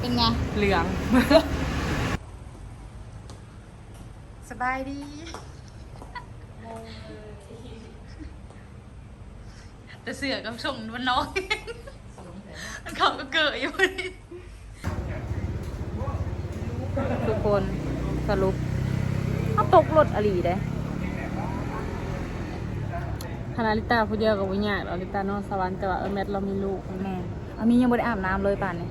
เป็นไง เหลือง สบายดีแต่เสือกับส่งมันน้อยมันเขาก็เกิดอยู่ทุกคนสรุปเขาตกรถอลีได้คณะลิตาผู้เดียวกับวิญญาณเราลิตานอนสวรรค์แต่ว่าเออแมทเรามีลูกแม่อามียังไม่ได้อาบน้ำเลยป่านนี้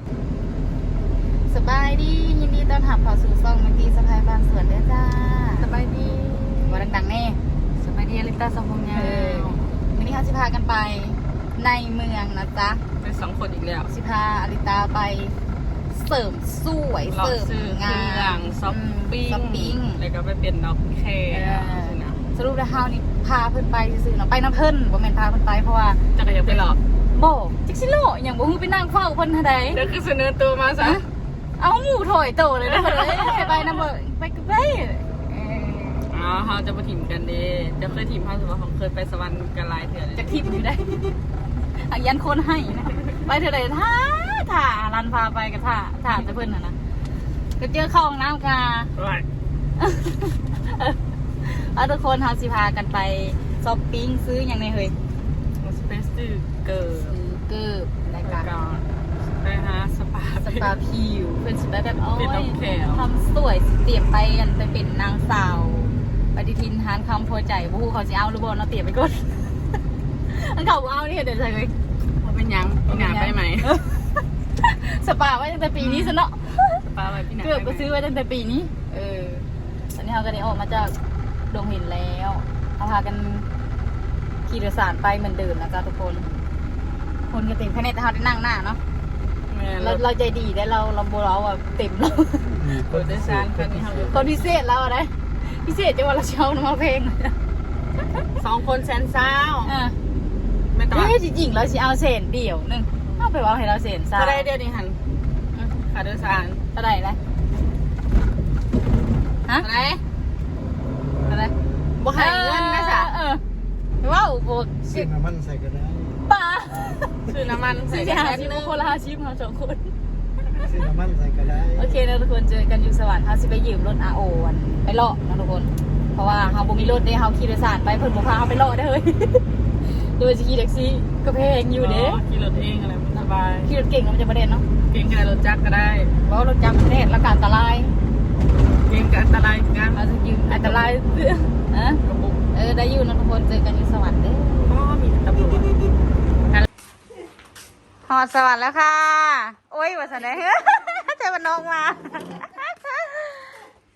สบายดียินดีต้อนรับเข้าสู่ซ่องมังกีสะพายบ้านสวนเด้อจ้าสบายดีว่าดังๆแน่สบายดีลิตาสองคนงาเออวันนี้เขาสิพากันไปในเมืองนะจ๊ะเป็นสองคนอีกแล้วสิพาอลิตาไปเสริมสวยเราเสริมซื้อเคงารื่องนช้อปปิ้งช้อปปิ้งแล้วก็ไปเป็นดอกแคร์เออสินะสรุปแล้วเฮานี่พาเพิ่นไปซื่อๆเนาะไปน้ำเพิ่นบ่แม่นพาเพิ่นไปเพราะว่าจักรยานไปหรอกบ่จิกซิโลอหย่างบ่ฮู้ไปนั่งเฝ้าเพิ่นเท่าใดเดี๋ยวคือเสนอตัวมาซะเอาหมู ถอยโตเลยนะเพิ่นเอ้ยไปนำบ่ไปก็ไปเอออ๋อเขาจะมาถิ่มกันเด้จะเคยถิ่มเขาสมมติเขาเคยไปสวรรค์กันหลายเถื่อนจะทิพย์อยู่ได้อักยันคนให้นะไปเท่าใดท่าท่ารันพาไปก็ท่าท่าแต่เพิ่นน่ะนะก็เจอเข้าห้องน้ำกาไรเอาทุกคนเฮาสิพากันไปช้อปปิ้งซื้ออย่างในเฮ้ยสเปซตื้อเกิร์ซื้อเกิบรายแล้วการก็ไปหาสปา สปาผิวเพื่อนสิไปแบบโอ้เป็นยน้องแขวทำสวยสิเตรียมไปกันไปเป็นนางสาวปฏิทินทานคำพอใจบูเขาจะเอาหรือบ่เนาะเตรียมไปก่อนอันเขาบ่เอานี่เดี๋ยวจะเลยเขาเป็นหยังพี่หนาไปไหมสปาไว้ตั้งแต่ปีนี้ซะเนาะสปาไปพี่หนาเกือบก็ซื้อไว้ตั้งแต่ปีนี้ เออ ตอนนี้เขาก็ได้ออกมาจากดงหินแล้วเขาพากันขี่โดยสารไปเหมือนเดิมนะจ๊ะทุกคน คนก็เต็มแค่นี้แต่เขาได้นั่งหน้าเนาะ แม่เราเราเราใจดีได้เราเราโบเราอะเต็มแล้วเปิดได้ซานคันนี้เขาคนพิเศษแล้วอะนะพิเศษจังว่าเราเช่ามาเพลงสองคนแสนสาวอะไม่ต้องเฮ้ยจริงๆเราสิเอาเศษเดี่ยวหนึงเอาไปว่าให้เราเศษซะก็ได้เดียวนี่หันขาโดยสารเท่าไหร่ละฮะ อะไรเท่าไหร่บ่ให้เงินนะจ๊ะเออว้าวโบซื้อน้ำมันใส่ก็ได้ ป้าซื้อน้ำมันใส่สี่กระหาแสชิปนึงคนละห้าชิปเราสองคน ซื้อน้ำมันใส่ก็ได้โอเคนะทุกคนเจอกันอยู่สวรรค์เขาสิไปยืมรถอาโอวันไปเลาะนะทุกคน เพราะว่าเขาบ่มีรถเด้เขาขี่โดยสารไปเพิ่นบ่พาเขาไปเลาะได้อเลยโดยจะขี่แท็กซี่ก็แพงอยู่เด้ขี่รถเองอะไรมันสบายขี่รถเก่งมันจะประเด็นเนาะเก่งกับรถจักรก็ได้เพราะว่ารถจำประเทศและการอันตรายเก่งกับอันตรายกันเราจะยืมอันตรายเสื้ออะกระบุกเออได้อยู่นะทุกคนเจอกันอยู่สวรรค์เด้อ ก็มีตำรวจ หอดสวรรค์แล้วค่ะ โอ้ยว่าสันได้เฮ้ยเจอมันน้องมา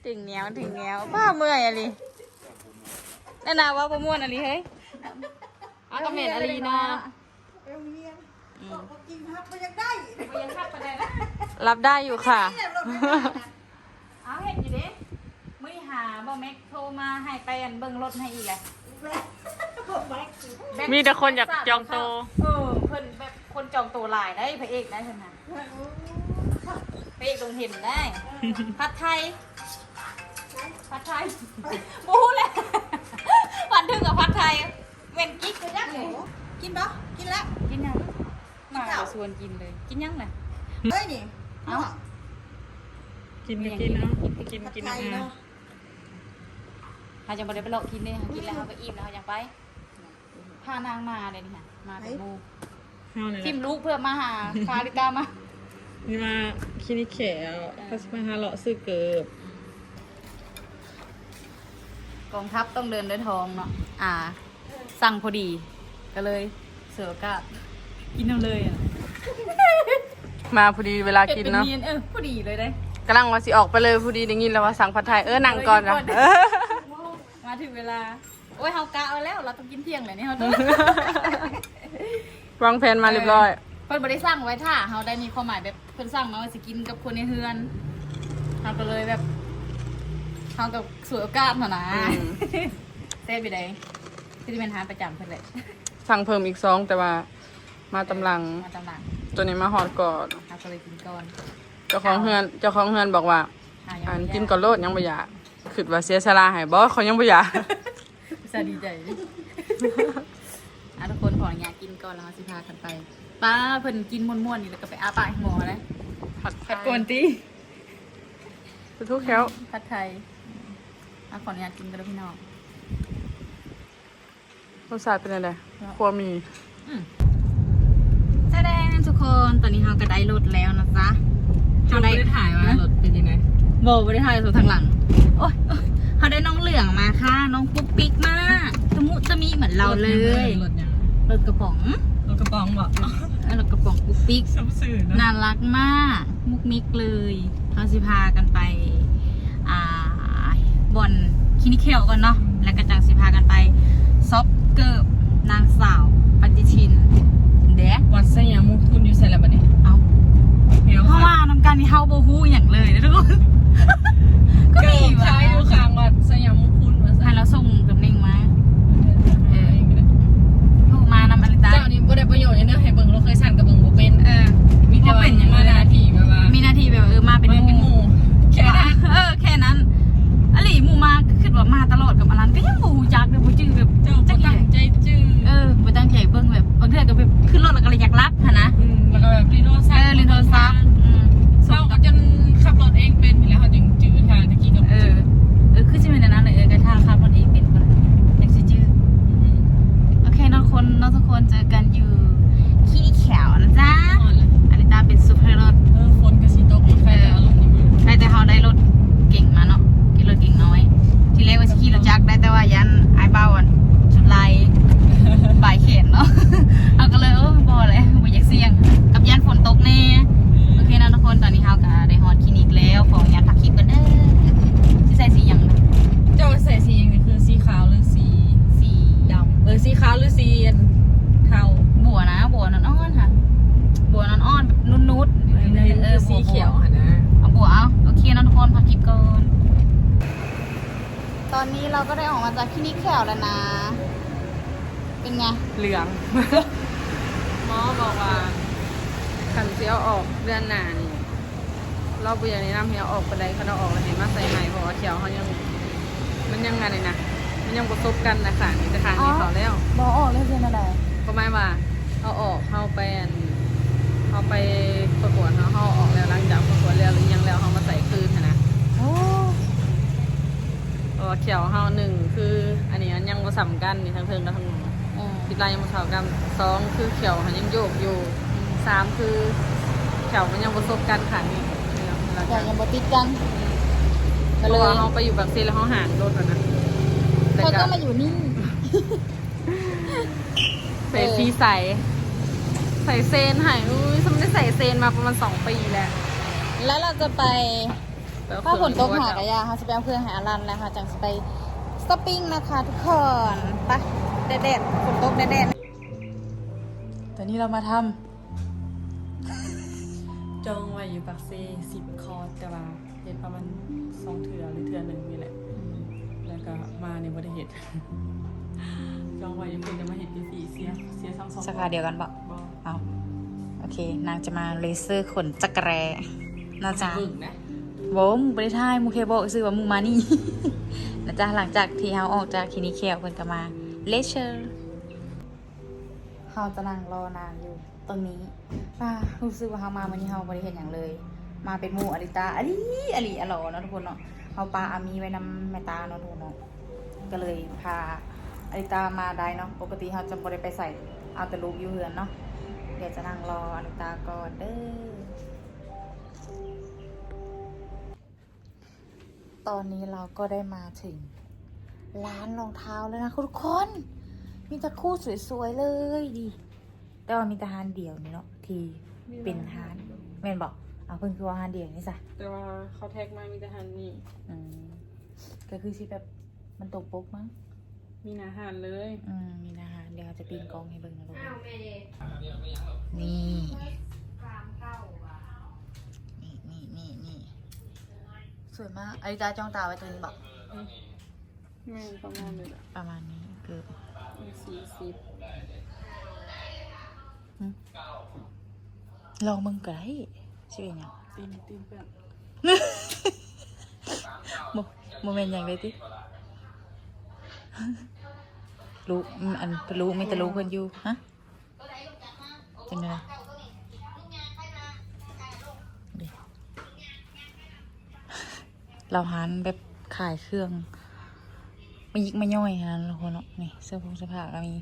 ถึงเหนียวถึงเหนียวป้าเมื่อยอะไรนั่นนาว่าประมวนอะไรเฮ้ยเอากระเม็ดอะไรนะรับได้อยู่ค่ะเอาเห็นอยู่เด้ไม่หาบ่แม็กโทรมาให้ไปอันเบิ่งรถให้อีกแหละมีแต่คนอยากจองโตเออเพิ่นแบบ คนจองตัวหลายได้พระเอกได้เพิ่นน่ะพระเอกลงเห็นได้ ผัดไทย ผัดไทยบู๊เลยวันถึงกับผัดไทยเว้นกิ๊กเลยจักเลยกินปะกินแล้วกินยังมาข้าวชวนกินเลย กินยังเลยเฮ้ยนี่เอ้ากินก็กินเนาะกินกินไทอายหารเนาะเขาจะบ่ได้ไปเลาะกินเลยเขากินแล้วเขาก็อิ่มแล้วเขายังไปพานางมาเลยนี่ค่ะมาเป็นหมู เฮาเนี่ยทิมลูกเพื่อมาหาฟาริกามานี่มาคลินิกแขวเขาจะมาหาเลาะซื้อเกิบกองทัพต้องเดินด้วยท้องเนาะอ่า สั่งพอดี ก็เลยเสือโอกาสกินเอาเลยอะมาพอดีเวลากินเนาะเผ็ดป็เออพอดีเลยได้กำลังว่าสิออกไปเลยพอดีได้ยินแล้วว่าสั่งผัดไทยเออนั่งก่อนนะเออมาถึงเวลา โอ้ยเฮากะเอาแล้ว เราต้องกินเที่ยงเลยนี่เฮาต้อง วางแผนมาเรียบร้อย เพิ่นบ่ได้สั่งไว้ท่าเฮาได้มีความหมายแบบเพิ่นสั่งมาว่าสิกินกับคนในเฮือนเฮาก็เลยแบบเฮากับสวยโอกาสเนาะนะอืม เซ่ไปได้ที่เป็นทานประจำเพิ่นแหละสั่งเพิ่มอีกสองแต่ว่ามาตำลังมาตำหลังตัวนี้มาหอดก่อนเฮาก็เลยกินก่อนเจ้าของเฮือนเจ้าของเฮือนบอกว่า หายังอันไม่กินยากก่อนโลดยังบ่อยากคิดว่าเสียสละให้บ่เขายังบ่อยากสดีใจดิอะทุกคนขออนุญาต กินก่อนแล้วเราสิพากันไปป้าเพิ่นกินม่วนๆนี่แล้วก็ไปอาปากให้หมอนะผัดผัดกวนตีทุกแถวผัดไทยอะขออนุญาตกินกันแล้วพี่น้อง รสชาติเป็นอะไรครัวมี แสดงทุกคนตอนนี้เราก็ได้รถแล้วนะจ๊ะเราได้ถ่ายว่ารถเป็นยังไงโบไม่ได้ถ่ายส่วนทางหลัง โอ๊ยโอ๊ยเขาได้น้องเหลืองมาค่ะ น้องปุ๊กปิ๊กมากตะมุตะมีเหมือนเราเลย รถยัง รถกระป๋องรถกระป๋องบอกเออรถกระป๋องปุ๊กปิ๊กซับสื่อนะน่ารักมาก มุกมิกเลยเราสิพากันไป อ่าบ่อนคินิเคลก่อนเนาะแล้วก็จังสิพากันไป งเหลืองหมอบอกว่าขันเสียวออกเดือนหน้านี่เราบุญอย่างนี้น้ำเหี่ยวออกไปได้เขาเราออกแล้วเห็นมาใส่ใหม่เพราะว่าเขียวเขายัง มันยังไงเลยนะมันยังประสบกันนะค่ะนี่แต่ทางนี้เขาแล้วบอออกเลยเป็นอะไรก็ไม่ว่าเอาออกเข้าไปอันเอาไปประกวดเขาเขาเอาออกแล้วหลังจากประกวดแล้วหรือยังแล้วเขามาใส่คืนหั้นนะโอ้เพราะว่าเขียวเขาหนึ่งคือ อันนี้มันยังผสมกันนี่ทั้งเทิงและทั้ง หนูติดลายยังผสมกันสองคือเขียวมันยังโยกอยู่สามคือเขียวมันยังประสบกันขันนี่แล้วแต่กันยังบติดกันเพก็เลราะยว่าเขาไปอยู่แบบซีแล้วเขาห่างรถแล้วนะแต่เขาก็ก็มาอยู่นี่ใส่ซีใส ใส่เซนใหายอุ้ยฉันไม่ได้ใส่เซนมาประมาณสองปีแล้วแล้วเราจะไปแต่ว่ถ้าฝนตกเขิหากระยาเขาจะไปเอาเครื่องหารันแล้วค่ะจังจะไปสปปิ้งนะคะทุกคนไป แดดๆฝนตกแดดๆตอนนี้เรามาทจองไว้อยู่ปักเซสิบคอร์สแต่ว่าเห็นประมาณสองเถื่อหรือเถื่อหนึ่งนี่แหละ แล้วก็มาในประเทศจองไว้ยังเป็นจะมาเห็นที่สี่เสียเสียซ้ำสองำสาขาเดียวกันปะบ่เอาโอเค นางจะมาเลเซอร์ขนจักรแร้นะจ๊ะบึ้งนะโบมูบริทายมูเคบอกซื้อว่ามูมานี่นะจ๊ะหลังจากที่เฮาออกจากคลินิกแคลเพิ่นก็มา เลเชอร์เฮาจะนั่งรอนานอยู่ตรงนี้ป้ารู้สึกว่าเฮามาวันนี้เฮาบ่ได้เห็นอย่างเลย มาเป็นหมู่อลิตาอลีอลีอลอเนาะทุกคนเนาะเฮาปาอามีไว้นำแม่ตาเนาะทุกคนเนาะก็เลยพาอลิตามาได้เนาะปกติเฮาจะบ่ได้ไปใส่เอาแต่ลูกอยู่เฮือนเนาะเดี๋ยวจะนั่งรออลิตาก่อนเด้อตอนนี้เราก็ได้มาถึง ร้านรองเท้าแล้วนะทุกคน มีแต่คู่สวยๆเลยดิแต่ว่ามีแต่ฮานเดียวนี่เนาะที่เป็นฮานแม่นบอกเอาเพิ่งคือว่าฮานเดียวนี่สะแต่ว่าเขาแท็กมามีแต่ฮันนี่อืมก็คือสิแบบมันตกปกมั้งมีอาหารเลยอืมมีนะฮะเดี๋ยวเราจะปีนกองให้เบิ่งนะลูกนี่นี่นี่นี่นี่สวยมากอาริตาจ้องตาไว้ตัวนี้บอก แม่นประมาณเลยละประมาณนี้คือ สี่สิบลองมึงก็ได้ชื่อหยังตีนตีนแบบโมโมเมนต์อย่างไรติรู้อืมอันรู้มีแต่รู้เพิ่นอยู่ฮะจังไงดิเราหานแบบขายเครื่อง มายิกมาย่อยนะทุกคนเนาะนี่เสื้อผงเสื้อผ้าก็มี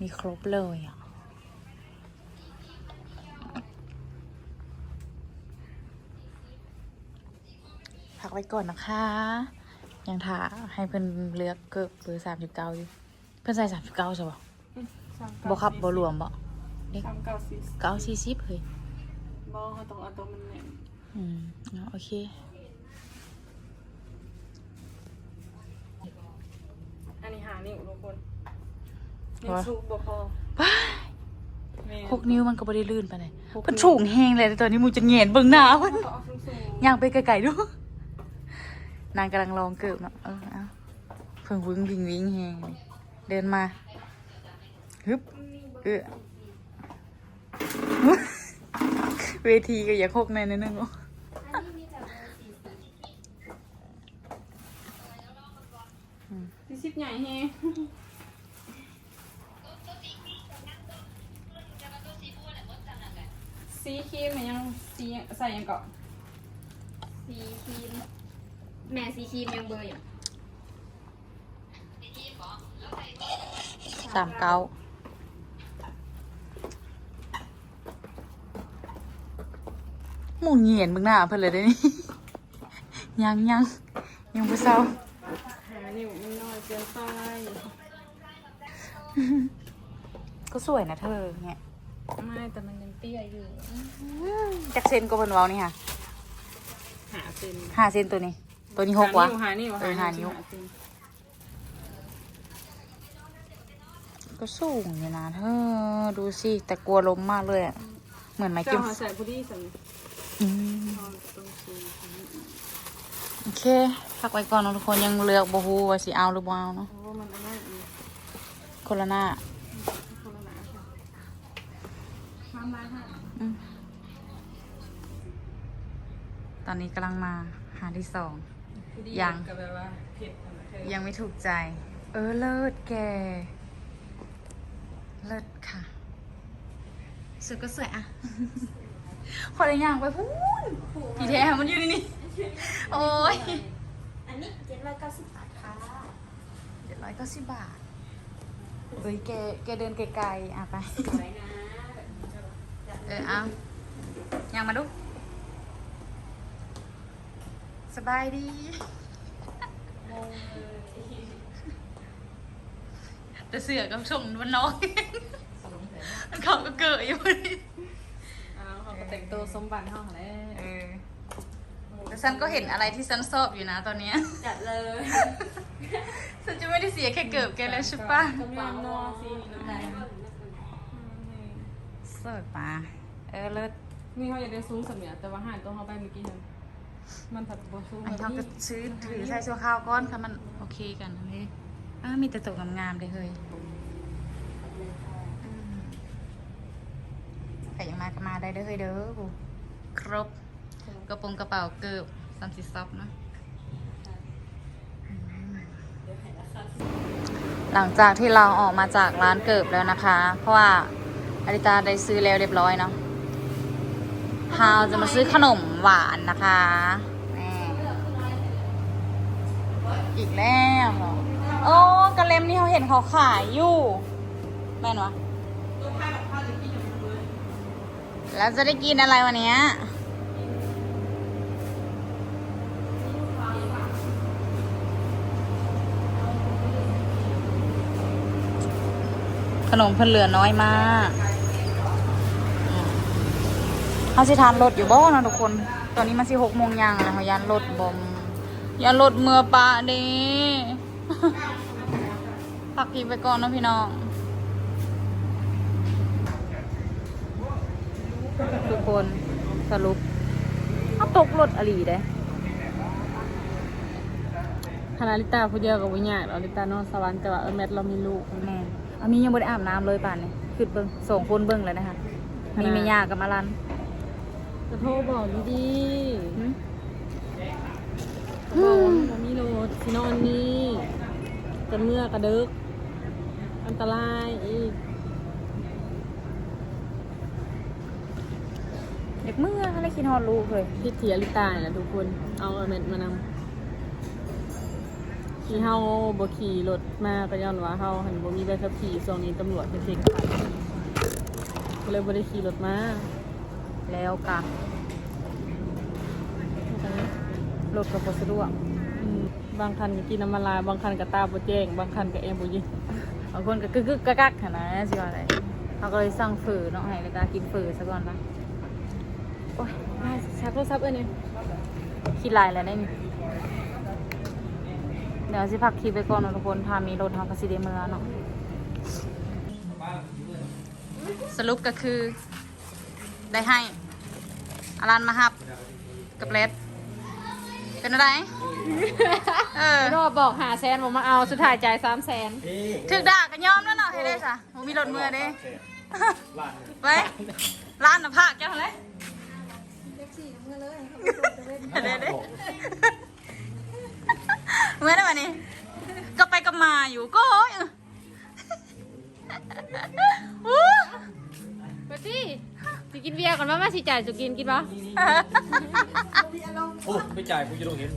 มีครบเลยอะพักไว้ก่อนนะคะ ยังถ่าให้เพิ่นเลือกเกิบเบอร์สามสิบเก้าอยู่เพิ่นใส่สามสิบเก้าใช่ปะบ่ขับบ่รวมบ่สามเก้าสี่เก้าสี่สิบเฮ้ยบอเขาต้องเอาตัวมันแน่นอืมเอาโอเค อั นนี้หานิ้วทุกคนวะนิ้วสูบบ่พอว้ายแม่หกนิ้วมันก็บ่ได้ลื่นไปไหนหกนิ้วเพิ่นสูงแฮงเลยแต่ตอนนี้มูจะเงียนเบิ่งหน้าเพิ่นเขาเอาสูงสูงย่างไปไกลๆดู นางกำลังลองเกิบเนาะเออเอาเพิ่งวึ้งวิงวิงแฮงเลยเดินมาฮึบเออ เวทีก็อย่าโคกในนิดนึงอ๋อสี่ สิบใหญ่แฮะสีครีมมันยังสีใส่ยังเกาะสีครีมแม่สีครีมยังเบอร์อยู่สามเก้าหมุนเงียนเบิ่งหน้าเพิ่นเลยได้นี่ ยังยังยังบ่เศร้าหานิ้วมันน้อย เกินไป ก็สวยนะเธอเนี่ยไม่แต่มันยังเตี้ยอยู่จักเซนก็เพิ่นเว้านี่ค่ะหาเซนห้าเซนตัวนี้ ตัวนี้หกวะหานิ้วเออหานิ้วเซนก็สูงอยู่นะเธอ ดูสิ แต่กลัวล้มมากเลยอะเหมือนไม้เจ้าจิ้มหาใส่พอดีสั่งอืมนอนตรงสูงโอเค พักไว้ก่อนเนาะทุกคนยังเลือกบ่ฮู้ว่าสิเอาหรือบ่เอาเนาะเพราะว่ามันอันนั้นอีกคนละหน้าคนละหนาค่ะห้ามายค่ะอืมตอนนี้กำลังมาหาที่สอง ยัง ก็แบบว่าเผ็ดของเธอยังไม่ถูกใจ เออเลิศแก เลิศค่ะสวยก็สวยอะ ขอได้ย่างไปพูนพี่แท้มันอยู่ในนี่ โอ้ย นนี้เจ็ดร้อยเก้าสิบบาทค่ะเจ็ดร้อยเก้าสิบบาทเฮ้ยแกแกเดินไกลๆอะไปเออเอาย่างมาดู สบายดีแต่เสือกับชมมันน้อย มันเขาก็เกิดอยู่อ้าวเขาก็แต่งตัวสมบัติห้องแล้วเออ แต่ฉันก็เห็นอะไรที่ฉันชอบอยู่นะตอนเนี้ย จัดเลยฉันจะไม่ได้เสียแค่เกิบแกแล้วใช่ปะก็มีนอสีน้ำตาลสวยปะเออเลิศนี่เขาอยากได้ซุ้งสำเนียแต่ว่าห่านตัวเขาไปเมื่อกี้นั้นมันผัดบซุ้งอันนี้เขาก็ซื้อถือใส่ชั่วข้าวก้อนค่ะมันโอเคกันนะเฮ้ยอ้ามีแต่ตกงามๆเลยเฮ้ยอืมใครยังมาก็มาได้เด้อเฮ้ยเด้อกูครบ กระโปรงกระเป๋าเกือบสามสิบซับนะหลังจากที่เราออกมาจากร้านเกิบแล้วนะคะ เพราะว่าอาริตาได้ซื้อแล้วเรียบร้อยเนาะฮาวจะมาซื้อขนมหวานนะคะแม่อีกแล้วเหรอโอ้กระเล็มนี่เขาเห็นเขาขายอยู่แม่นวะแล้วจะได้กินอะไรวันเนี้ย ขนมเพิ่นเหลือน้อยมากเขาสิทานรถอยู่บ่เนาะทุกคน ตอนนี้มันสิหกโมงยังแล้วเขายันรถบอมยันรถเมื่อปะเด้พักพีไปก่อนนะพี่น้องทุกคนสรุปเขาตกรถอลีเด้คณะลิตาผู้เดียวกับวิญญาณลิตานอนสวรรค์แต่ว่าเออแมทเรามีลูกแม่ อามียังบ่ได้อาบน้ำเลยป่านนี้คือเบิ่งส่งคนเบิ่งเลยนะคะ มีเมย่ากับมาลันจะโทรบอกดีหึๆบอกว่าเรามีโรถสินอนนี่จะเมื่อกระดึก อันตรายอีกเด็กเมื่ออะไรคิดฮอดลูกเลยพิธีอลิตาเนี่ยแหละทุกคน เอาเอเมนมานำ ที่เฮาบ่ขี่รถมาก็ย้อนว่าเฮาหันบ่มีใบขับขี่ช่วงนี้ตำรวจเพิ่นเช็คก็เลยบ่ได้ขี่รถมาแล้วกะรถกับสะดวกอืมบางคันก็กินน้ำมันลาย บางคันก็ตาบ่แจ้ง บางคันก็แอมบ่ยิงบางคนก็กึกกึกกักกักขนาดนั้นสิว่าอะไรเขาก็เลยสั่งฝืนเนาะให้เลยกากินฝืนซะก่อนนะโอ้ยอ่าชักโทรศัพท์เอ้ยนี่คิดหลายแล้วได้นี่เดี๋ยวสิพักคลิปไปก่อนเนาะทุกคนถ้ามีรถเฮาก็สิได้เมื่อเนาะสรุปก็คือ ได้ให้อารันมาฮับ กับเลดเป็นอะไรเออรอบบอกหาแสนบ่มาเอาสุดท้ายจ่าย3แสนถึกด่ากันยอมแล้วเนาะเฮ้ยเด้สะบ่มีรถเมื่อเด้ไปร้านน่ะภาคเจ้าเลยเล็กสี่เมื่อเลยเด้เด้ เมื่อได้วันนี้ก็ไปก็มาอยู่ก็โอ้ยอู้ไปสิสิกินเบียร์ก่อนว่ามาสิจ่ายสุกินกินบ่โอ้ไม่จ่ายกูจะต้องเห็น